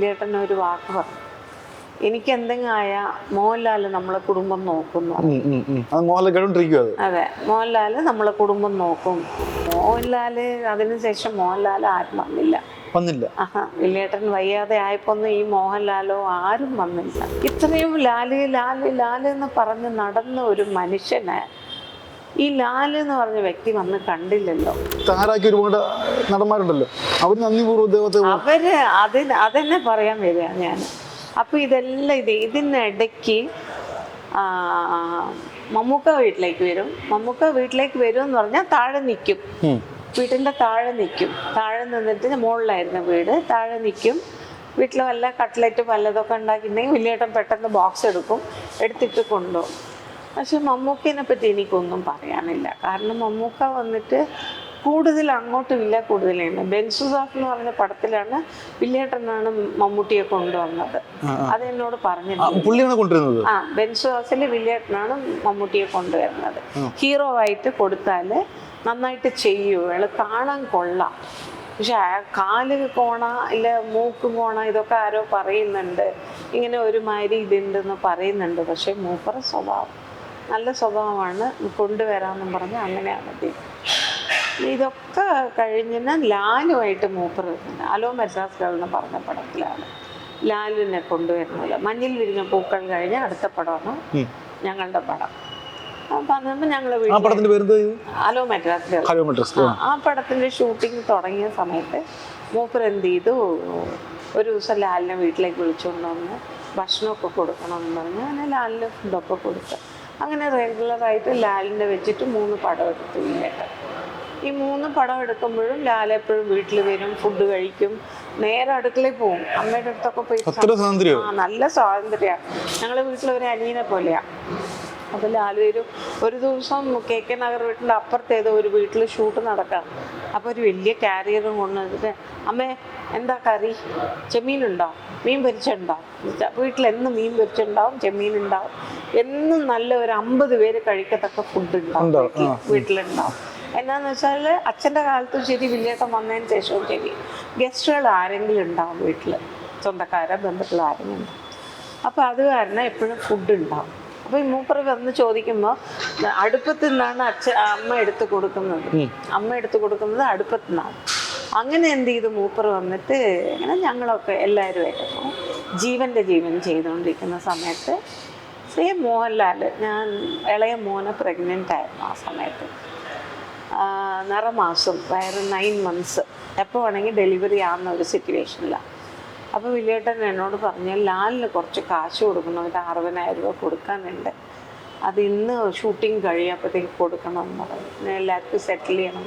വില്ലേട്ടൻ ഒരു വാക്ക് പറഞ്ഞു. എനിക്ക് എന്തെങ്കിലും ആയ മോഹൻലാൽ നമ്മളെ കുടുംബം നോക്കുന്നു. അത് മോഹൻലാൽ നമ്മളെ കുടുംബം നോക്കും. മോഹൻലാൽ അതിനുശേഷം മോഹൻലാൽ ആരും വന്നില്ല. വന്നില്ല. ആഹാ വില്ലേട്ടൻ വയ്യാതെ ആയപ്പോന്നും ഈ മോഹൻലാലോ ആരും വന്നില്ല. ഇത്രയും ലാൽ ലാൽ ലാൽ എന്ന് പറഞ്ഞ് നടന്ന ഒരു മനുഷ്യനെ ഈ ലാൽ എന്ന് പറഞ്ഞ വ്യക്തി വന്ന് കണ്ടില്ലല്ലോ. താരാക്കി ഒരുപാട് നടന്മാരുണ്ടല്ലോ. അവർ നന്ദിപൂർവം ദൈവത്തെ അവർ അതിന് അതന്നെ പറയാൻ വരിക ഞാൻ അപ്പൊ ഇതെല്ലാം ഇത് ഇതിനിടയ്ക്ക് മമ്മൂക്ക വീട്ടിലേക്ക് വരും. മമ്മൂക്ക വീട്ടിലേക്ക് വരും എന്ന് പറഞ്ഞാൽ താഴെ നിൽക്കും വീട്ടിന്റെ വീട്ടിന്റെ താഴെ നിൽക്കും താഴെ നിന്നിട്ട് മുകളിലായിരുന്നു വീട്. താഴെ നിൽക്കും വീട്ടിൽ വല്ല കട്ട്ലറ്റ് വല്ലതൊക്കെ ഉണ്ടാക്കിയിട്ടുണ്ടെങ്കിൽ വലിയേട്ടൻ പെട്ടെന്ന് ബോക്സ് എടുക്കും. എടുത്തിട്ട് കൊണ്ടുപോകും. പക്ഷെ മമ്മൂക്കിനെ പറ്റി എനിക്കൊന്നും പറയാനില്ല. കാരണം മമ്മൂക്ക വന്നിട്ട് കൂടുതൽ അങ്ങോട്ടും ഇല്ല കൂടുതലുണ്ട് ബെൻസുസാഫ് എന്ന് പറഞ്ഞ പടത്തിലാണ് വില്ലേട്ടനാണ് മമ്മൂട്ടിയെ കൊണ്ടുവന്നത്. അത് എന്നോട് പറഞ്ഞിട്ടുണ്ട് ആ ബെൻസുഹാസിൽ വില്ലേട്ടനാണ് മമ്മൂട്ടിയെ കൊണ്ടുവരുന്നത്. ഹീറോ ആയിട്ട് കൊടുത്താൽ നന്നായിട്ട് ചെയ്യൂ. അയാൾ കാണാൻ കൊള്ളാം. പക്ഷെ കാൽ കോണ ഇല്ല മൂക്ക് കോണ ഇതൊക്കെ ആരോ പറയുന്നുണ്ട്. ഇങ്ങനെ ഒരുമാതിരി ഇതുണ്ടെന്ന് പറയുന്നുണ്ട്. പക്ഷെ മൂപ്പറ സ്വഭാവം നല്ല സ്വഭാവമാണ്. കൊണ്ടുവരാമെന്നും പറഞ്ഞ് അങ്ങനെയാണ് ഇതൊക്കെ കഴിഞ്ഞിന് ലാലുമായിട്ട് മൂപ്പർ വരുന്നുണ്ട് അലോ മദ്രാസ് ഗേൾ എന്ന് പറഞ്ഞ പടത്തിലാണ്. ലാലിനെ കൊണ്ടുവരുന്നത്. മഞ്ഞിൽ വിരിഞ്ഞ പൂക്കൾ കഴിഞ്ഞ അടുത്ത പടമാണ് ഞങ്ങളുടെ പടം. ഹലോ മെട്രസ് ആ, പടത്തിന്റെ ഷൂട്ടിംഗ് തുടങ്ങിയ സമയത്ത് മൂപ്പർ എന്ത് ചെയ്തു? ഒരു ദിവസം ലാലിനെ വീട്ടിലേക്ക് വിളിച്ചുകൊണ്ട് വന്ന് ഭക്ഷണമൊക്കെ കൊടുക്കണമെന്ന് പറഞ്ഞ് അങ്ങനെ ലാലിന് ഫുഡൊക്കെ കൊടുത്തു. അങ്ങനെ റെഗുലറായിട്ട് ലാലിനെ വെച്ചിട്ട് മൂന്ന് പടം എടുത്തു ഇല്ലേട്ട് ഈ മൂന്ന് പടം എടുക്കുമ്പോഴും ലാൽ എപ്പോഴും വീട്ടിൽ വരും ഫുഡ് കഴിക്കും നേരെ അടുക്കളയിൽ പോകും. അമ്മയുടെ അടുത്തൊക്കെ പോയി ആ നല്ല സ്വാതന്ത്ര്യമാണ് ഞങ്ങളെ വീട്ടിൽ ഒരു അനിയനെ പോലെയാ. അപ്പോൾ ലാലു വരും. ഒരു ദിവസം കെ കെ നഗർ വീട്ടിന്റെ അപ്പുറത്തേതോ ഒരു വീട്ടിൽ ഷൂട്ട് നടക്കാം. അപ്പൊ ഒരു വലിയ കാരിയറും കൊണ്ടുവന്നിട്ട് അമ്മേ എന്താ കറി? ചെമ്മീനുണ്ടോ? മീൻ പൊരിച്ചുണ്ടാവും വീട്ടിൽ എന്നും മീൻ പൊരിച്ചുണ്ടാവും ചെമ്മീൻ ഉണ്ടാവും. എന്നും നല്ല ഒരു അമ്പത് പേര് കഴിക്കത്തക്ക ഫുഡ് ഉണ്ടാവും വീട്ടിലുണ്ടാവും. എന്നാന്ന് വെച്ചാൽ അച്ഛന്റെ കാലത്തും ശരി വില്ലേട്ടൻ വന്നതിന് ശേഷവും ശരി. ഗസ്റ്റുകൾ ആരെങ്കിലും ഉണ്ടാവും വീട്ടിൽ സ്വന്തക്കാരെ ബന്ധുക്കൾ ആരെങ്കിലും ഉണ്ടാവും. അപ്പോൾ അത് കാരണം എപ്പോഴും ഫുഡ് ഉണ്ടാവും. അപ്പോൾ ഈ മൂപ്പർ വന്ന് ചോദിക്കുമ്പോൾ അടുപ്പത്ത് നിന്നാണ് അച്ഛ അമ്മ എടുത്ത് കൊടുക്കുന്നത്. അമ്മ എടുത്ത് കൊടുക്കുന്നത് അടുപ്പത്ത് നിന്നാണ് അങ്ങനെ എന്ത് ചെയ്തു മൂപ്പർ വന്നിട്ട് അങ്ങനെ ഞങ്ങളൊക്കെ എല്ലാവരുമായിട്ട് ജീവന്റെ ജീവൻ ചെയ്തുകൊണ്ടിരിക്കുന്ന സമയത്ത് സേം മോഹൻലാൽ ഞാൻ ഇളയ മോനെ പ്രഗ്നന്റ് ആയിരുന്നു ആ സമയത്ത്. നിറമാസം വയറ് നയൻ മന്ത്സ് എപ്പോൾ വേണമെങ്കിൽ ഡെലിവറി ആവുന്ന ഒരു സിറ്റുവേഷനിലാണ് അപ്പോൾ വില്ലേട്ടൻ എന്നോട് പറഞ്ഞു ലാലിന് കുറച്ച് കാശ് കൊടുക്കണം ഒരു അറുപതിനായിരം രൂപ കൊടുക്കാനുണ്ട്. അത് ഇന്ന് ഷൂട്ടിംഗ് കഴിയുമ്പോഴത്തേക്ക് കൊടുക്കണം എന്ന് പറഞ്ഞു എല്ലാവർക്കും സെറ്റിൽ ചെയ്യണം.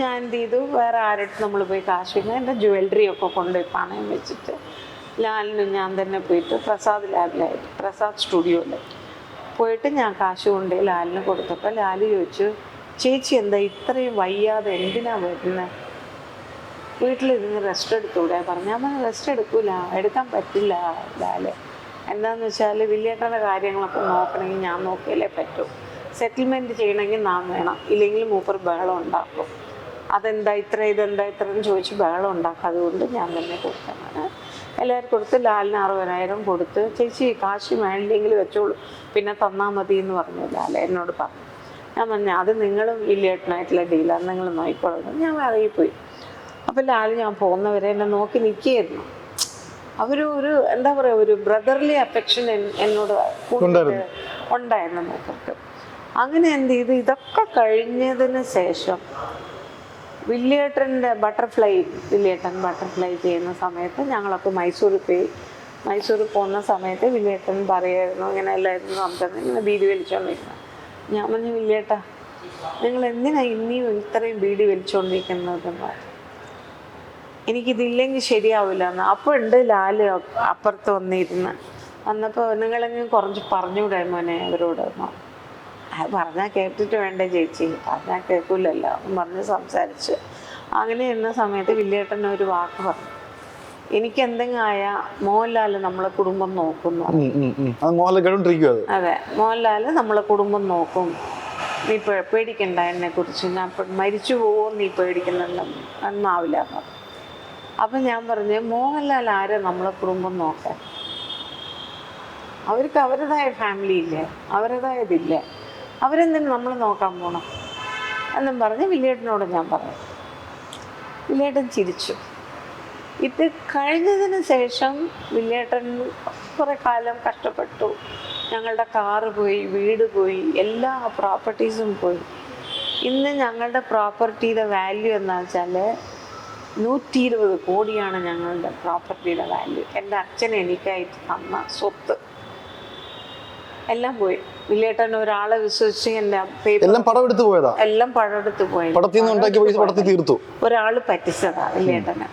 ഞാൻ എന്ത് ചെയ്തു? വേറെ ആരുടെ നമ്മൾ പോയി കാശ് വയ്ക്കുന്നത് എന്റെ ജുവല്ലറി ഒക്കെ കൊണ്ടുപോയി പണയം വെച്ചിട്ട് ലാലിന് ഞാൻ തന്നെ പോയിട്ട് പ്രസാദ് ലാബിലായിട്ട് പ്രസാദ് സ്റ്റുഡിയോയിൽ പോയിട്ട് ഞാൻ കാശ് കൊണ്ടുപോയി ലാലിന് കൊടുത്തപ്പോൾ ലാൽ ചോദിച്ചു ചേച്ചി എന്താ ഇത്രയും വയ്യാതെ എന്തിനാ വരുന്നത് വീട്ടിലിരുന്ന് റെസ്റ്റ് എടുത്തൂടെ? പറഞ്ഞു അമ്മ റെസ്റ്റ് എടുക്കൂല. എടുക്കാൻ പറ്റില്ല ലാൽ. എന്താന്ന് വെച്ചാൽ വില്ലേട്ടന്റെ കാര്യങ്ങളൊക്കെ നോക്കണമെങ്കിൽ ഞാൻ നോക്കിയാലേ പറ്റൂ. സെറ്റിൽമെന്റ് ചെയ്യണമെങ്കിൽ നാം വേണം. ഇല്ലെങ്കിൽ മൂപ്പർ ബഹളം ഉണ്ടാക്കും. അതെന്താ ഇത്ര ഇതെന്താ ഇത്ര എന്ന് ചോദിച്ച് ബഹളം ഉണ്ടാക്കും അതുകൊണ്ട് ഞാൻ തന്നെ കൊടുക്കാനാണ് എല്ലാവരും കൊടുത്ത് ലാലിന് അറുപതിനായിരം കൊടുത്ത് ചേച്ചി കാശ് വേണ്ടെങ്കിൽ വെച്ചോളൂ. പിന്നെ തന്നാൽ മതി എന്ന് പറഞ്ഞു ലാൽ എന്നോട് പറഞ്ഞു. ഞാൻ പറഞ്ഞു അത് നിങ്ങളും വില്ലേട്ടനായിട്ടുള്ള ഡീലാണ് നിങ്ങൾ നോക്കിക്കോളും. ഞാൻ ഇറങ്ങിപ്പോയി അപ്പോൾ ലാൽ ഞാൻ പോകുന്നവരെ എന്നെ നോക്കി നിൽക്കുകയായിരുന്നു. അവർ ഒരു എന്താ പറയുക ഒരു ബ്രദർലി അഫെക്ഷൻ എന്നോട് ഉണ്ടായിരുന്നു. മൂപ്പർക്ക് അങ്ങനെ എന്ത് ചെയ്തു? ഇതൊക്കെ കഴിഞ്ഞതിന് ശേഷം വില്ലിയേട്ടന്റെ ബട്ടർഫ്ലൈ വില്ലിയേട്ടൻ ബട്ടർഫ്ലൈ ചെയ്യുന്ന സമയത്ത് ഞങ്ങളൊക്കെ മൈസൂരിൽ പോയി. മൈസൂരിൽ പോകുന്ന സമയത്ത് വില്ലിയേട്ടൻ പറയായിരുന്നു ഇങ്ങനെ എല്ലായിരുന്നു സംസാരിച്ചു ഇങ്ങനെ ബീഡി വലിച്ചുകൊണ്ടിരിക്കുന്നത് ഞാൻ പറഞ്ഞു വില്ലിയേട്ട നിങ്ങൾ എന്തിനാണ് ഇനിയും ഇത്രയും ബീഡി വലിച്ചുകൊണ്ടിരിക്കുന്നതെന്ന് പറഞ്ഞു എനിക്കിതില്ലെങ്കിൽ ശരിയാവില്ല എന്ന് അപ്പോൾ ഉണ്ട് ലാൽ അപ്പുറത്ത് വന്നിരുന്ന്. വന്നപ്പോൾ നിങ്ങളെങ്കിലും കുറച്ച് പറഞ്ഞുകൂടെ മോനെ അവരോട്? പറഞ്ഞാൽ കേട്ടിട്ട് വേണ്ടേ ചേച്ചി. പറഞ്ഞാൽ കേൾക്കില്ലല്ലോ എന്ന് പറഞ്ഞ് സംസാരിച്ച്. അങ്ങനെ എന്ന സമയത്ത് വില്ലേട്ടൻ ഒരു വാക്ക് പറഞ്ഞു. എനിക്ക് എന്തെങ്കിലും ആയ മോഹൻലാൽ നമ്മളെ കുടുംബം നോക്കുന്നു. അത് മോഹൻലാൽ മോഹൻലാൽ നമ്മളെ കുടുംബം നോക്കും. നീ പേടിക്കണ്ട എന്നെ കുറിച്ച് ഞാൻ മരിച്ചു പോവോ നീ പേടിക്കുന്നുണ്ടെന്ന് എന്നാവില്ല എന്ന് പറഞ്ഞു. അപ്പം ഞാൻ പറഞ്ഞു മോഹൻലാൽ ആരെ നമ്മളെ കുടുംബം നോക്കാൻ? അവർക്ക് അവരുടേതായ ഫാമിലി ഇല്ലേ? അവരുടേതായതില്ലേ അവരെന്തിനും നമ്മൾ നോക്കാൻ പോകണം എന്നും പറഞ്ഞ് വില്ലേട്ടനോട് ഞാൻ പറഞ്ഞു. വില്ലേട്ടൻ ചിരിച്ചു. ഇത് കഴിഞ്ഞതിന് ശേഷം വില്ലേട്ടൻ കുറേ കാലം കഷ്ടപ്പെട്ടു. ഞങ്ങളുടെ കാറ് പോയി വീട് പോയി എല്ലാ പ്രോപ്പർട്ടീസും പോയി. ഇന്ന് ഞങ്ങളുടെ പ്രോപ്പർട്ടിയുടെ വാല്യൂ എന്താ വെച്ചാൽ നൂറ്റി ഇരുപത് കോടിയാണ് ഞങ്ങളുടെ പ്രോപ്പർട്ടിയുടെ വാല്യൂ എന്റെ അച്ഛൻ എനിക്കായിട്ട് തന്ന സ്വത്ത്. എല്ലാം പോയി. വില്ലേട്ടൻ ഒരാളെ വിശ്വസിച്ച് എന്റെ പേപ്പർ എല്ലാം പടം എടുത്ത് പോയതാ? എല്ലാം പഴമെടുത്ത് പോയി. പടത്തിൽ നിന്ന് ഉണ്ടാക്കിയ പടത്തിൽ തീർത്തു. ഒരാൾ പറ്റിച്ചതാ വില്ലേട്ടന്.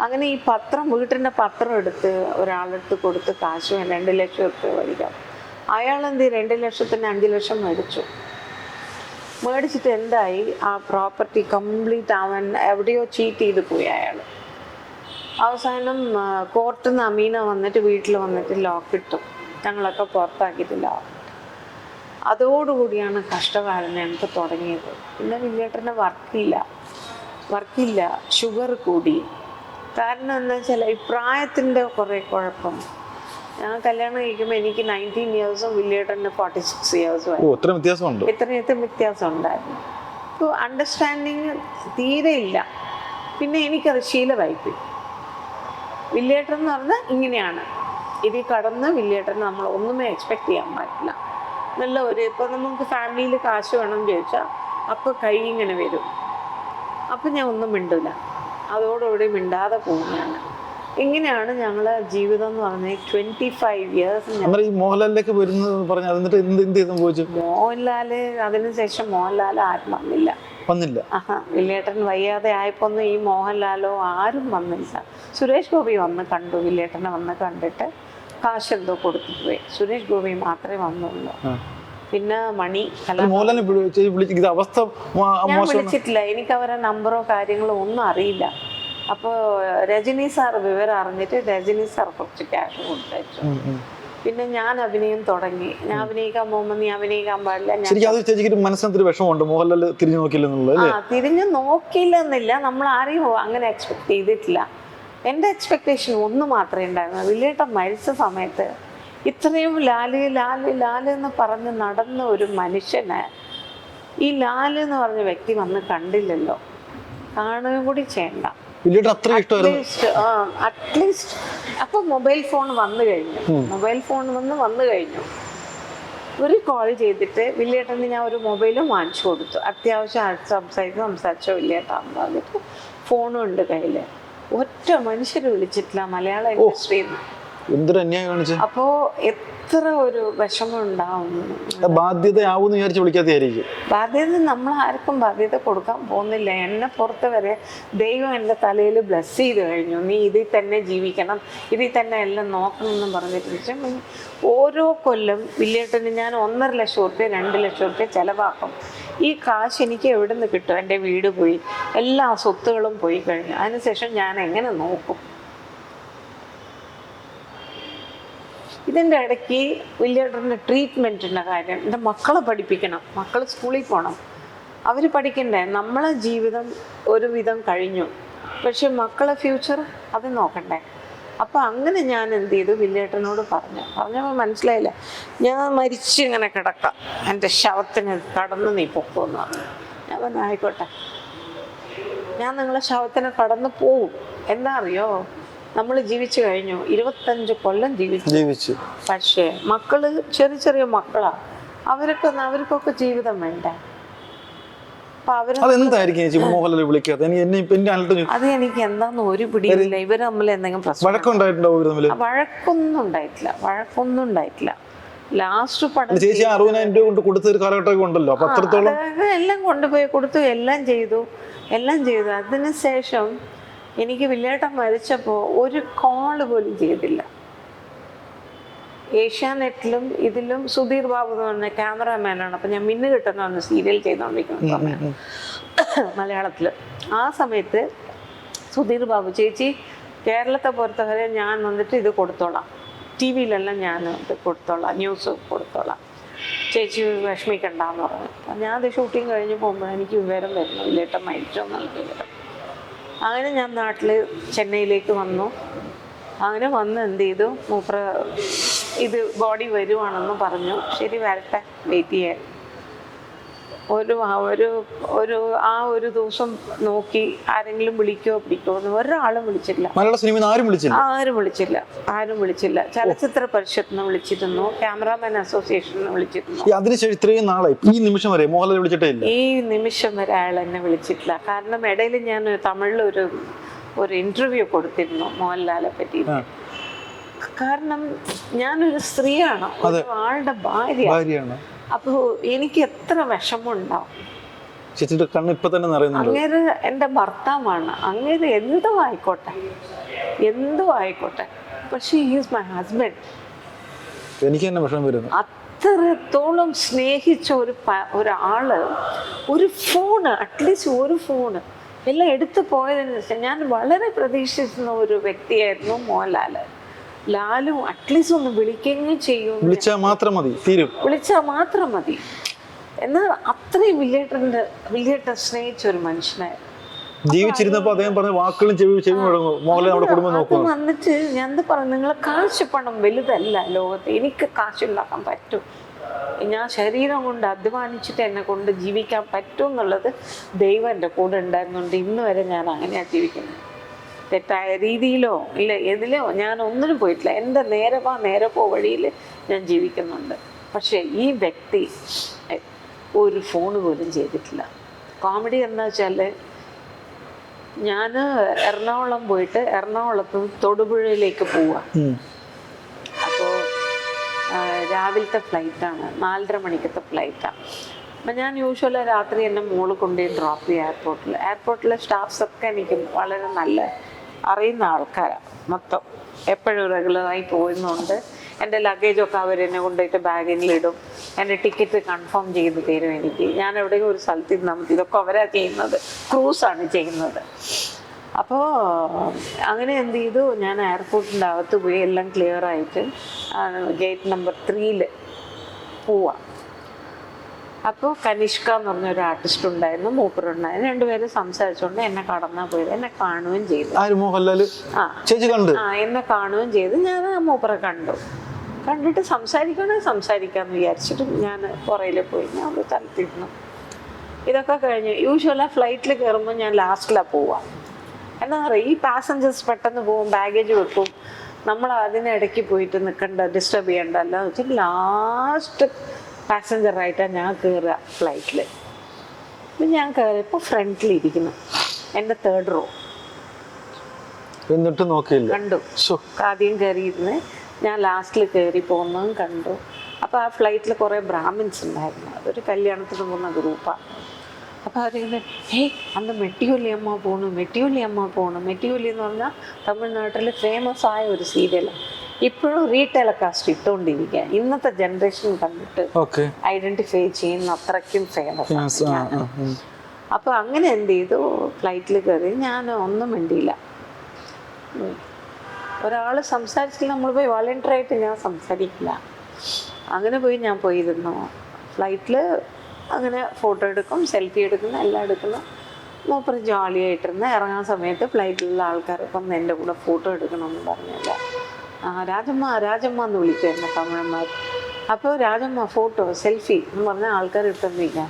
അങ്ങനെ ഈ പത്രം വീട്ടിന്റെ പത്രം എടുത്ത് ഒരാളെടുത്ത് കൊടുത്ത് കാശ് രണ്ട് ലക്ഷം റുപ്യ മേടിക്കാം. അയാൾ എന്ത് രണ്ട് ലക്ഷത്തിന് അഞ്ച് ലക്ഷം മേടിച്ചു. മേടിച്ചിട്ട് എന്തായി? ആ പ്രോപ്പർട്ടി കംപ്ലീറ്റ് അവൻ എവിടെയോ ചീറ്റ് ചെയ്ത് പോയി അയാൾ അവസാനം കോർട്ടിൽ നിന്ന് അമീന വന്നിട്ട് വീട്ടിൽ വന്നിട്ട് ലോക്ക് ഇട്ടു. ഞങ്ങളൊക്കെ പുറത്താക്കിയിട്ട് ലോക്ക് അതോടുകൂടിയാണ് കഷ്ടകാലം ഞങ്ങൾക്ക് തുടങ്ങിയത്. പിന്നെ വില്ലേട്ടന് വർക്കില്ല. വർക്കില്ല. ഷുഗർ കൂടി. കാരണം എന്താ വെച്ചാൽ ഈ പ്രായത്തിന്റെ കുറേ കുഴപ്പം. ഞാൻ കല്യാണം കഴിക്കുമ്പോൾ എനിക്ക് നയന്റീൻ ഇയേഴ്സും വില്ലേട്ടന് ഫോർട്ടി സിക്സ് ഇയേഴ്സും ഇത്രയും വ്യത്യാസമുണ്ട്? ഇത്രയത്തെ വ്യത്യാസം ഉണ്ടായിരുന്നു. അപ്പോൾ അണ്ടർസ്റ്റാൻഡിങ് തീരെ ഇല്ല. പിന്നെ എനിക്കത് ശീലമായിപ്പോയി. വില്ലേട്ടൻ എന്ന് പറഞ്ഞാൽ ഇങ്ങനെയാണ്. ഇതിൽ കടന്ന് വില്ലേട്ടൻ നമ്മൾ ഒന്നുമേ എക്സ്പെക്ട് ചെയ്യാൻ പറ്റില്ല നല്ല ഒരു ഇപ്പോൾ നമുക്ക് ഫാമിലിയിൽ കാശ് വേണം എന്ന് ചോദിച്ചാൽ അപ്പോൾ കൈ ഇങ്ങനെ വരും. അപ്പം ഞാൻ ഒന്നും മിണ്ടില്ല അതോടുകൂടി മിണ്ടാതെ പോകുന്നതാണ് ഇങ്ങനെയാണ് ഞങ്ങളെ ജീവിതം എന്ന് പറഞ്ഞത് ട്വന്റി ഫൈവ് ഇയേഴ്സ് ഈ മോഹൻലാലിലേക്ക് വരുന്നത് പറഞ്ഞു എന്നിട്ട് എന്ത് എന്ത് സംഭവിച്ചു? മോഹൻലാൽ അതിനുശേഷം മോഹൻലാൽ ആരും വന്നില്ല. വന്നില്ല. ആഹാ വില്ലേട്ടൻ വയ്യാതെ ആയപ്പോ ഒന്നും ഈ മോഹൻലാലോ ആരും വന്നില്ല. സുരേഷ് ഗോപി വന്ന് കണ്ടു വില്ലേട്ടനെ വന്ന് കണ്ടിട്ട് കാശ് എന്തോ കൊടുത്തിട്ട് പോയി. സുരേഷ് ഗോപി മാത്രമേ വന്നുള്ളൂ. പിന്നെ മണി മോഹൻലാലിനെ അവസ്ഥ ഞാൻ വിളിച്ചിട്ടില്ല. എനിക്ക് അവരെ നമ്പറോ കാര്യങ്ങളോ ഒന്നും അറിയില്ല. അപ്പോൾ രജനി സാർ വിവരം അറിഞ്ഞിട്ട് രജനി സാർ കുറച്ച് ക്യാഷ് കൊടുത്തയച്ചു. പിന്നെ ഞാൻ അഭിനയം തുടങ്ങി. ഞാൻ അഭിനയിക്കാൻ പോകുമ്പോൾ നീ അഭിനയിക്കാൻ പാടില്ല വിഷമമുണ്ട്. മോഹൻലാൽ തിരിഞ്ഞു നോക്കില്ല ആ തിരിഞ്ഞു നോക്കിയില്ലെന്നില്ല. നമ്മൾ ആരെയും അങ്ങനെ എക്സ്പെക്ട് ചെയ്തിട്ടില്ല. എന്റെ എക്സ്പെക്ടേഷൻ ഒന്ന് മാത്രമേ ഉണ്ടായിരുന്നു വില്ലേട്ടൻ മരിച്ച സമയത്ത് ഇത്രയും ലാൽ ലാൽ ലാൽ എന്ന് പറഞ്ഞ് നടന്ന ഒരു മനുഷ്യന് ഈ ലാൽ എന്ന് പറഞ്ഞ വ്യക്തി വന്ന് കണ്ടില്ലല്ലോ. കാണുകയും കൂടി ചെയ്യണ്ട. വില്ലേട്ടൻ അത്ര ഇഷ്ടമായിരുന്നു. അറ്റ്ലീസ്റ്റ് അപ്പൊ മൊബൈൽ ഫോൺ വന്നു കഴിഞ്ഞു. മൊബൈൽ ഫോൺ വന്ന് വന്നു കഴിഞ്ഞു. ഒരു കോൾ ചെയ്തിട്ട് വില്ലേട്ടന് ഞാൻ ഒരു മൊബൈലും വാങ്ങിച്ചു കൊടുത്തു. അത്യാവശ്യം സംസാരിച്ച് സംസാരിച്ചോ വില്ലേട്ടാന്ന് പറഞ്ഞിട്ട് ഫോണും ഉണ്ട് കയ്യിൽ ഒറ്റ മനുഷ്യർ വിളിച്ചിട്ടില്ല മലയാള ഇൻഡസ്ട്രിയിൽ നിന്ന് എന്തൊരു അന്യായം കാണിച്ച്? അപ്പോ എത്ര ഒരു വിഷമം ഉണ്ടാവും. ബാധ്യതയാവൂന്ന് വിചാരിച്ച് വിളിക്കാത്തതായിരിക്കും. ബാധ്യത നമ്മൾ ആർക്കും ബാധ്യത കൊടുക്കാൻ പോകുന്നില്ല. എന്നെ പുറത്ത് വരെ ദൈവം എന്റെ തലയിൽ ബ്ലസ് ചെയ്ത് കഴിഞ്ഞു. നീ ഇതിൽ തന്നെ ജീവിക്കണം ഇതിൽ തന്നെ എല്ലാം നോക്കണം എന്ന് പറഞ്ഞിട്ട് വെച്ചാൽ ഓരോ കൊല്ലം വില്ലേട്ടന് ഞാൻ ഒന്നര ലക്ഷം റുപ്യ രണ്ട് ലക്ഷം റുപ്യ ചെലവാക്കും. ഈ കാശ് എനിക്ക് എവിടെ നിന്ന് കിട്ടും? എന്റെ വീട് പോയി എല്ലാ സ്വത്തുകളും പോയി കഴിഞ്ഞു. അതിനുശേഷം ഞാൻ എങ്ങനെ നോക്കും? ഇതിന്റെ ഇടയ്ക്ക് വലിയേട്ടന്റെ ട്രീറ്റ്മെന്റിന്റെ കാര്യം. എന്റെ മക്കളെ പഠിപ്പിക്കണം. മക്കൾ സ്കൂളിൽ പോകണം അവർ പഠിക്കണ്ടേ? നമ്മളെ ജീവിതം ഒരു വിധം കഴിഞ്ഞു. പക്ഷെ മക്കളെ ഫ്യൂച്ചർ അത് നോക്കണ്ടേ? അപ്പോൾ അങ്ങനെ ഞാൻ എന്ത് ചെയ്തു? വില്ലേട്ടനോട് പറഞ്ഞു. പറഞ്ഞപ്പോൾ മനസ്സിലായില്ല. ഞാൻ മരിച്ച് ഇങ്ങനെ കിടക്കാം. എന്റെ ശവത്തിന് കടന്ന് നീ പൊക്കുമെന്ന് പറഞ്ഞു. ഞാൻ പറഞ്ഞു ആയിക്കോട്ടെ. ഞാൻ നിങ്ങളെ ശവത്തിന് കടന്ന് പോവും. എന്താ അറിയോ? നമ്മൾ ജീവിച്ചു കഴിഞ്ഞു. ഇരുപത്തഞ്ച് കൊല്ലം ജീവിച്ചു. ജീവിച്ചു. പക്ഷേ മക്കൾ ചെറിയ ചെറിയ മക്കളാ. അവരൊക്കെ അവർക്കൊക്കെ ജീവിതം വേണ്ട? അതെന്തായിരിക്കും മോഹൻലാൽ വിളിക്കാത്ത? അത് എനിക്ക് എന്താന്ന് ഒരു പിടിയില്ല. ഇവർ തമ്മിൽ എന്തെങ്കിലും പ്രശ്നം വഴക്കൊന്നും ഉണ്ടായിട്ടില്ല. വഴക്കൊന്നും ഉണ്ടായിട്ടില്ല. ലാസ്റ്റ് പടം ചേച്ചി അറുപതിനായിരം രൂപ കൊണ്ട് കൊടുത്ത ഒരു കാലഘട്ടമൊക്കെ ഉണ്ടല്ലോ. അപ്പൊ എല്ലാം കൊണ്ടുപോയി കൊടുത്തു. എല്ലാം ചെയ്തു. എല്ലാം ചെയ്തു. അതിന് ശേഷം എനിക്ക് വില്ലേട്ടൻ മരിച്ചപ്പോൾ ഒരു കോൾ പോലും ചെയ്തില്ല. ഏഷ്യാനെറ്റിലും ഇതിലും സുധീർ ബാബു എന്ന് പറഞ്ഞ ക്യാമറാമാനാണ് അപ്പം ഞാൻ മിന്നു കിട്ടുന്ന ഒന്ന് സീരിയൽ ചെയ്തുകൊണ്ടിരിക്കുന്ന മലയാളത്തിൽ ആ സമയത്ത് സുധീർ ബാബു ചേച്ചി കേരളത്തെ പുറത്തവരെ ഞാൻ വന്നിട്ട് ഇത് കൊടുത്തോളാം. ടി വിയിലെല്ലാം ഞാൻ ഇത് കൊടുത്തോളാം. ന്യൂസ് കൊടുത്തോളാം. ചേച്ചി വിഷമിക്കണ്ടെന്ന് പറഞ്ഞു. ഞാൻ അത് ഷൂട്ടിങ് കഴിഞ്ഞ് പോകുമ്പോൾ എനിക്ക് വിവരം വരുന്നു ഇല്ലേട്ടം മരിച്ചോ എന്നുള്ള വിവരം അങ്ങനെ ഞാൻ നാട്ടിൽ ചെന്നൈയിലേക്ക് വന്നു. അങ്ങനെ വന്ന് എന്ത് ചെയ്തു? മൂപ്ര ഇത് ബോഡി വരുവാണെന്ന് പറഞ്ഞു. ശരി വരട്ടെ വെയിറ്റ് ചെയ്യാൻ. ഒരു ഒരു ഒരു ആ ഒരു ദിവസം നോക്കി ആരെങ്കിലും വിളിക്കോ പിടിക്കോ എന്ന് ഒരാളും വിളിച്ചില്ല മലയാള സിനിമ ആരും വിളിച്ചില്ല? ആരും വിളിച്ചില്ല. ആരും വിളിച്ചില്ല. ചലച്ചിത്ര പരിഷത്തിന് വിളിച്ചിരുന്നു. ക്യാമറാമാൻ അസോസിയേഷൻ വിളിച്ചിരുന്നു. അതിനുശേഷം ഇത്രയും നാളെ ഈ നിമിഷം വരെ മോഹൻലാൽ വിളിച്ചിട്ടേ ഇല്ല? ഈ നിമിഷം വരെ അയാൾ എന്നെ വിളിച്ചിട്ടില്ല. കാരണം ഇടയിൽ ഞാൻ തമിഴിൽ ഒരു ഒരു ഇന്റർവ്യൂ കൊടുത്തിരുന്നു മോഹൻലാലെ പറ്റി. കാരണം ഞാനൊരു സ്ത്രീയാണ്. ആളുടെ ഭാര്യ ഭാര്യയാണ്. അപ്പോൾ എനിക്ക് എത്ര വിഷമുണ്ടാവും അങ്ങനെ ചേച്ചിയുടെ കണ്ണ് ഇപ്പൊ തന്നെ നിറയുന്നുണ്ട്. അങ്ങേര് എന്റെ ഭർത്താവാണ്. അങ്ങേര് എന്തും ആയിക്കോട്ടെ. എന്തും ആയിക്കോട്ടെ. പക്ഷേ ഈസ് മൈ ഹസ്ബൻഡ് എനിക്ക് തന്നെ വിഷമം വരുന്നു. അത്രത്തോളം സ്നേഹിച്ച ഒരു ഒരാൾ ഒരു ഫോണ് അറ്റ്ലീസ്റ്റ് ഒരു ഫോണ് എല്ലാം എടുത്തു പോയതിന് ശേഷം ഞാൻ വളരെ പ്രതീക്ഷിച്ചിരുന്ന ഒരു വ്യക്തിയായിരുന്നു മോഹൻലാൽ. ലാലും അറ്റ്ലീസ്റ്റ് ഒന്ന് വിളിക്കുകയും ചെയ്യും. വിളിച്ചാൽ മാത്രം മതി തീരും. വിളിച്ചാൽ മാത്രം മതി. എന്നാൽ അത്രയും വില്ലേട്ടന്റെ വില്ലേട്ടൻ സ്നേഹിച്ച ഒരു മനുഷ്യനായിരുന്നു ജീവിച്ചിരുന്നപ്പോ അദ്ദേഹം പറഞ്ഞ വാക്കുകളും ചെവി ചെവി മുഴങ്ങും. മോഹൻലാൽ നമ്മുടെ കുടുംബം നോക്കും വന്നിട്ട് ഞാൻ എന്താ പറയുന്നത് നിങ്ങളെ കാശ് പണം വലുതല്ല ലോകത്ത്. എനിക്ക് കാശുണ്ടാക്കാൻ പറ്റും. ഞാൻ ശരീരം കൊണ്ട് അധ്വാനിച്ചിട്ട് എന്നെ കൊണ്ട് ജീവിക്കാൻ പറ്റും എന്നുള്ളത് ദൈവം എന്റെ കൂടെ ഉണ്ടായിരുന്നുണ്ട് ഇന്ന് വരെ ഞാൻ അങ്ങനെയാണ് ജീവിക്കുന്നത്. തെറ്റായ രീതിയിലോ ഇല്ല എതിലോ ഞാൻ ഒന്നിനും പോയിട്ടില്ല. എന്റെ നേരെ വാ നേരെ പോ വഴിയിൽ ഞാൻ ജീവിക്കുന്നുണ്ട്. പക്ഷേ ഈ വ്യക്തി ഒരു ഫോൺ പോലും ചെയ്തിട്ടില്ല. കോമഡി എന്താ വെച്ചാൽ ഞാൻ എറണാകുളം പോയിട്ട് എറണാകുളത്ത് നിന്ന് തൊടുപുഴയിലേക്ക് പോവാ. അപ്പോൾ രാവിലത്തെ ഫ്ലൈറ്റാണ് നാലര മണിക്കത്തെ ഫ്ലൈറ്റാണ് അപ്പം ഞാൻ യൂഷ്വലി രാത്രി എന്നെ മോൾ കൊണ്ടുപോയി ഡ്രോപ്പ് ചെയ്യും എയർപോർട്ടിൽ എയർപോർട്ടിലെ സ്റ്റാഫ്സൊക്കെ എനിക്ക് വളരെ നല്ല അറിയുന്ന ആൾക്കാരാണ് മൊത്തം എപ്പോഴും റെഗുലറായി പോകുന്നുണ്ട് എന്റെ ലഗേജൊക്കെ അവർ എന്നെ കൊണ്ടുപോയിട്ട് ബാഗിലിടും എന്റെ ടിക്കറ്റ് കൺഫേം ചെയ്ത് തരും എനിക്ക്. ഞാൻ എവിടെയും ഒരു സ്ഥലത്ത് ഇരുന്നാൽ മതി. ഇതൊക്കെ അവരാ ചെയ്യുന്നത്. ക്രൂസാണ് ചെയ്യുന്നത്. അപ്പോൾ അങ്ങനെ എന്ത് ചെയ്തു? ഞാൻ എയർപോർട്ടിന്റെ അകത്ത് പോയി. എല്ലാം ക്ലിയർ ആയിട്ട് ഗേറ്റ് നമ്പർ ത്രീയിൽ പോവാം. അപ്പോൾ കനിഷ്ക എന്ന് പറഞ്ഞ ഒരു ആർട്ടിസ്റ്റ് ഉണ്ടായിരുന്നു മൂപ്പറുണ്ടായിരുന്നു രണ്ടുപേരും സംസാരിച്ചുകൊണ്ട് എന്നെ കടന്നാ പോയത്. എന്നെ കാണുകയും ചെയ്തു. ആ. ആ എന്നെ കാണുകയും ചെയ്തു. ഞാൻ ആ മൂപ്പറെ കണ്ടു. കണ്ടിട്ട് സംസാരിക്കണേ സംസാരിക്കാന്ന് വിചാരിച്ചിട്ട് ഞാൻ പുറയിൽ പോയി. ഞാൻ ഒരു സ്ഥലത്തിരുന്നു ഇതൊക്കെ കഴിഞ്ഞ് യൂഷ്വലാ ഫ്ലൈറ്റിൽ കയറുമ്പോൾ ഞാൻ ലാസ്റ്റിലാണ് പോവാം. എന്താ പറയുക ഈ പാസഞ്ചേഴ്സ് പെട്ടെന്ന് പോകും ബാഗേജ് വെക്കും. നമ്മൾ അതിനിടയ്ക്ക് പോയിട്ട് നിൽക്കണ്ട ഡിസ്റ്റർബ് ചെയ്യണ്ട അല്ല വെച്ചാൽ ലാസ്റ്റ് പാസഞ്ചറായിട്ടാണ് ഞാൻ കയറുക ഫ്ലൈറ്റിൽ അപ്പം ഞാൻ കയറിയപ്പോൾ ഫ്രണ്ടിലിരിക്കുന്നു. എന്റെ തേർഡ് റോ എന്നിട്ട് നോക്കിയില്ല. കണ്ടു. ആദ്യം കയറിയിരുന്ന് ഞാൻ ലാസ്റ്റിൽ കയറി പോകുന്നതും കണ്ടു. അപ്പോൾ ആ ഫ്ലൈറ്റിൽ കുറേ ബ്രാഹ്മിൻസ് ഉണ്ടായിരുന്നു. അതൊരു കല്യാണത്തിന് പോകുന്ന ഗ്രൂപ്പാണ് അപ്പോൾ അവരിങ്ങനെ ഹേ അന്ന് മെട്ടിയൊലി അമ്മ പോണു മെട്ടിയൊലി അമ്മ പോണു മെട്ടിയൊലി എന്ന് പറഞ്ഞാൽ തമിഴ്നാട്ടിൽ ഫേമസ് ആയ ഒരു സീരിയലാണ് ഇപ്പോഴും റീടെലകാസ്റ്റ് ഇട്ടുകൊണ്ടിരിക്കുക ഇന്നത്തെ ജനറേഷൻ കണ്ടിട്ട് ഐഡന്റിഫൈ ചെയ്യുന്ന അത്രയ്ക്കും ഫേമസ്. അപ്പോൾ അങ്ങനെ എന്ത് ചെയ്തു? ഫ്ലൈറ്റിൽ കയറി ഞാൻ ഒന്നും മിണ്ടിയില്ല. ഒരാൾ സംസാരിച്ചില്ല. നമ്മൾ പോയി വോളണ്ടിയർ ആയിട്ട് ഞാൻ സംസാരിക്കില്ല. അങ്ങനെ പോയി ഞാൻ പോയിരുന്നു. ഫ്ലൈറ്റിൽ അങ്ങനെ ഫോട്ടോ എടുക്കും സെൽഫി എടുക്കുന്നു എല്ലാം എടുക്കുന്നു. മൂപ്പർ ജോളിയായിട്ടിരുന്ന് ഇറങ്ങാൻ സമയത്ത് ഫ്ലൈറ്റിലുള്ള ആൾക്കാർ ഒന്ന് എന്റെ കൂടെ ഫോട്ടോ എടുക്കണമെന്ന് പറഞ്ഞില്ല. രാജമ്മ രാജമ്മ എന്ന് വിളിക്കുമായിരുന്നു തമിഴന്മാർ. അപ്പോൾ രാജമ്മ ഫോട്ടോ സെൽഫി എന്ന് പറഞ്ഞ ആൾക്കാർ ഇട്ടെന്നിരിക്കാം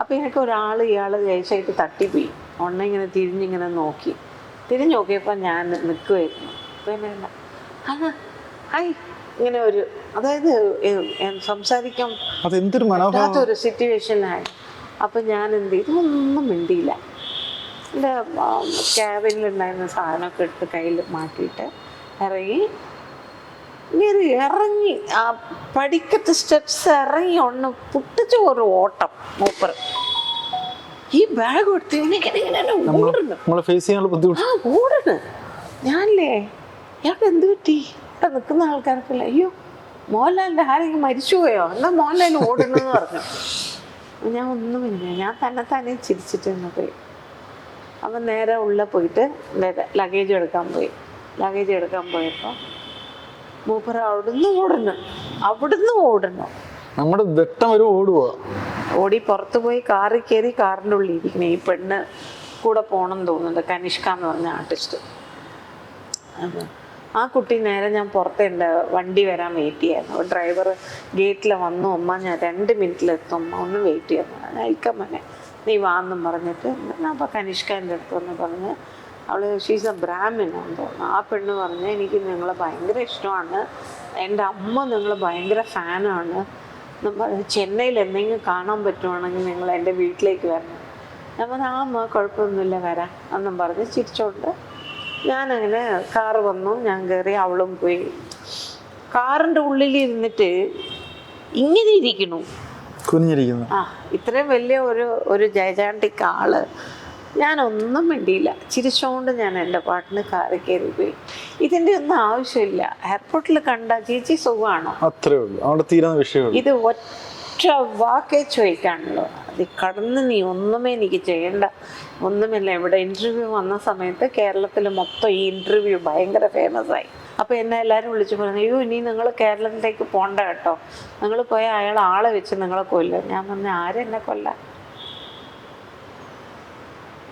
അപ്പോൾ എനിക്ക് ഒരാൾ ഇയാൾ ദേശമായിട്ട് തട്ടിപ്പോയി. ഒന്ന ഇങ്ങനെ തിരിഞ്ഞിങ്ങനെ നോക്കി. തിരിഞ്ഞു നോക്കിയപ്പോൾ ഞാൻ നിൽക്കുമായിരുന്നു അപ്പോൾ എന്നെ ആ ഹായ്. ഇങ്ങനെ ഒരു അതായത് സംസാരിക്കാം സംസാരിക്കാൻ സിറ്റുവേഷനായി പറ്റാത്തൊരു സിറ്റുവേഷനിലായി. അപ്പം ഞാൻ എന്ത് ചെയ്തു? ഒന്നും മിണ്ടിയില്ല. എന്റെ ക്യാബിനിലുണ്ടായിരുന്ന സാധനമൊക്കെ എടുത്ത് കയ്യിൽ മാറ്റിയിട്ട് ഇറങ്ങി ഇങ്ങനെ ഇറങ്ങി ആ പടിക്കത്തെ സ്റ്റെപ്സ് ഇറങ്ങി ഒന്ന് പുട്ടിച്ച ഒരു ഓട്ടം മൂപ്പർ ഈ ബാഗ് എടുത്ത് ഇങ്ങനെ ഫേസ് ചെയ്യാനുള്ള ബുദ്ധിമുട്ട്. ആ ഓടണ് ഞാനല്ലേ ഇയാൾക്ക് എന്ത് പറ്റി? ഇവിടെ നിൽക്കുന്ന ആൾക്കാർക്കല്ല. അയ്യോ മോഹൻലാലിന്റെ ആരെങ്കിലും മരിച്ചുപോയോ എന്നാ മോഹൻലാൽ ഓടണമെന്ന് പറഞ്ഞു. ഞാൻ ഒന്നുമില്ല ഞാൻ തന്നെ തന്നെ ചിരിച്ചിട്ട് തന്നെ പോയി. അപ്പം നേരെ ഉള്ളിൽ പോയിട്ട് ലഗേജ് എടുക്കാൻ പോയി. ലഗേജ് എടുക്കാൻ പോയപ്പോൾ മൂപ്പർ അവിടുന്ന് ഓടണം. അവിടുന്ന് ഓടണം. നമ്മുടെ വെട്ടം ഒരു ഓടുക ഓടി പുറത്തു പോയി കാറിൽ കയറി കാറിന്റെ ഉള്ളിൽ ഇരിക്കണേ. ഈ പെണ്ണ് കൂടെ പോകണം തോന്നുന്നുണ്ട് കനിഷ്ക എന്ന് പറഞ്ഞ ആർട്ടിസ്റ്റ്. അപ്പം ആ കുട്ടി നേരെ ഞാൻ പുറത്ത് വണ്ടി വരാൻ വെയിറ്റ് ചെയ്യായിരുന്നു. ഡ്രൈവർ ഗേറ്റിൽ വന്നു. അമ്മ ഞാൻ രണ്ട് മിനിറ്റിലെത്തും അമ്മ ഒന്ന് വെയിറ്റ് ചെയ്യുന്നു അയക്കാൻ ഇക്കമ്മനെ നീ വാന്നും പറഞ്ഞിട്ട് ഞാൻ കനിഷ്ക കനിഷ്കന്റെ അടുത്ത് വന്ന് പറഞ്ഞ് അവൾ ഷീസ് എ ബ്രാഹ്മിൻ തോന്നുന്നു. ആ പെണ്ണ് പറഞ്ഞ് എനിക്ക് നിങ്ങളെ ഭയങ്കര ഇഷ്ടമാണ്. എന്റെ അമ്മ നിങ്ങൾ ഭയങ്കര ഫാനാണ്. ചെന്നൈയിൽ എന്തെങ്കിലും കാണാൻ പറ്റുവാണെങ്കിൽ നിങ്ങൾ എന്റെ വീട്ടിലേക്ക് വരണം. ഞാൻ പറഞ്ഞു ആ അമ്മ കുഴപ്പമൊന്നുമില്ല വരാം. എന്നും പറഞ്ഞ് ചിരിച്ചോണ്ട് ഞാനങ്ങനെ കാറ് വന്നു. ഞാൻ കയറി അവളും പോയി. കാറിന്റെ ഉള്ളിൽ ഇരുന്നിട്ട് ഇങ്ങനെ ഇരിക്കണു കുഞ്ഞിരിക്കുന്നു ആ ഇത്രയും വലിയ ഒരു ഒരു ജയചാണ്ടിക്ക് ആൾ. ഞാനൊന്നും മിണ്ടിയില്ല. ചിരിച്ചോണ്ട് ഞാൻ എന്റെ പാട്ടിന് കാറി കയറി പോയി. ഇതിന്റെ ഒന്നും ആവശ്യമില്ല. എയർപോർട്ടിൽ കണ്ട ചേച്ചി സുഖമാണോ? അത്രേ ഉള്ളൂ. അവിടെ തീരുന്ന വിഷയമുള്ളൂ. ഇത് ഒറ്റ വാക്കേ ചോദിക്കാണല്ലോ അത് കടന്ന് നീ ഒന്നുമേ എനിക്ക് ചെയ്യണ്ട. ഒന്നുമില്ല. ഇവിടെ ഇന്റർവ്യൂ വന്ന സമയത്ത് കേരളത്തിൽ മൊത്തം ഈ ഇന്റർവ്യൂ ഭയങ്കര ഫേമസ് ആയി. അപ്പോൾ എന്നെ എല്ലാരും വിളിച്ചു പറഞ്ഞു അയ്യോ ഇനി നിങ്ങൾ കേരളത്തിലേക്ക് പോണ്ട കേട്ടോ. നിങ്ങൾ പോയ അയാൾ ആളെ വെച്ച് നിങ്ങളെ കൊല്ലും. ഞാൻ പറഞ്ഞു ആരെന്നെ കൊല്ലാൻ?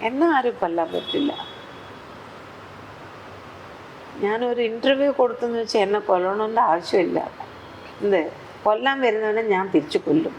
എന്നെ ആരും കൊല്ലാൻ പറ്റില്ല. ഞാനൊരു ഇന്റർവ്യൂ കൊടുത്തെന്ന് വെച്ചാൽ എന്നെ കൊല്ലണമെന്ന് ആവശ്യമില്ല. എന്ത്? കൊല്ലാൻ വരുന്നവനെ ഞാൻ തിരിച്ചു കൊല്ലും.